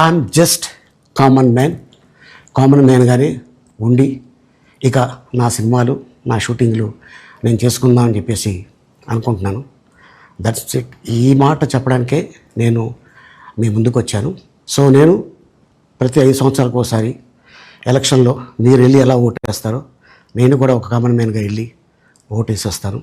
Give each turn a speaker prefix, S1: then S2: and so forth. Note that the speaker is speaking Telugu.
S1: I'm just common man common మ్యాన్గానే ఉండి ఇక నా సినిమాలు నా షూటింగ్లు నేను చేసుకుందాం అని చెప్పేసి అనుకుంటున్నాను. దట్స్ ఇట్ ఈ మాట చెప్పడానికే నేను మీ ముందుకు వచ్చాను. సో నేను ప్రతి ఐదు సంవత్సరాలకు ఒకసారి ఎలక్షన్లో మీరు వెళ్ళి ఎలా ఓటు వేస్తారో నేను కూడా ఒక కామన్ మ్యాన్గా వెళ్ళి ఓటు వేసేస్తాను.